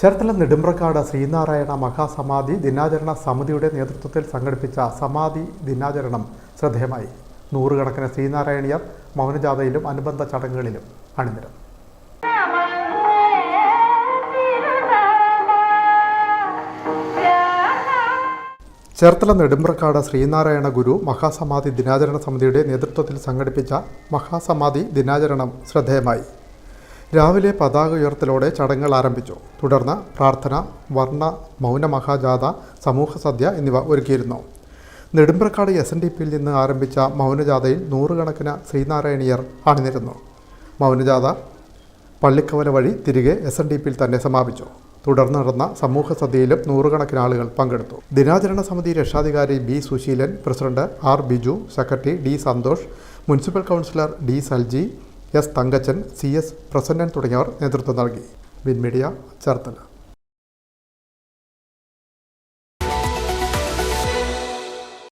ചേർത്തല നെടുമ്പ്രക്കാട് ശ്രീനാരായണ മഹാസമാധി ദിനാചരണ സമിതിയുടെ നേതൃത്വത്തിൽ സംഘടിപ്പിച്ച സമാധി ദിനാചരണം ശ്രദ്ധേയമായി. നൂറുകണക്കിന് ശ്രീനാരായണീയർ മൗനജാഥയിലും അനുബന്ധ ചടങ്ങുകളിലും അണിനിരന്നു. ചേർത്തല നെടുമ്പ്രക്കാട് ശ്രീനാരായണ ഗുരു മഹാസമാധി ദിനാചരണ സമിതിയുടെ നേതൃത്വത്തിൽ സംഘടിപ്പിച്ച മഹാസമാധി ദിനാചരണം ശ്രദ്ധേയമായി. രാവിലെ പതാക ഉയർത്തലോടെ ചടങ്ങുകൾ ആരംഭിച്ചു. തുടർന്ന് പ്രാർത്ഥന വർണ മൗന മഹാജാഥ സമൂഹ സദ്യ എന്നിവ ഒരുക്കിയിരുന്നു. നെടുമ്പ്രക്കാട് എസ് എൻ ഡി പിയിൽ നിന്ന് ആരംഭിച്ച മൗനജാഥയിൽ നൂറുകണക്കിന് ശ്രീനാരായണീയർ അണിനിരുന്നു മൗനജാഥ പള്ളിക്കവല വഴി തിരികെ എസ് എൻ ഡി പിയിൽ തന്നെ സമാപിച്ചു. തുടർന്ന് നടന്ന സമൂഹ സദ്യയിലും നൂറുകണക്കിന് ആളുകൾ പങ്കെടുത്തു. ദിനാചരണ സമിതി രക്ഷാധികാരി B Susheelan president R Biju secretary D Santhosh municipal councillor D Salji S Thankachan C S Prasannan തുടങ്ങിയവർ നേതൃത്വം നൽകി. Win media Cherthala.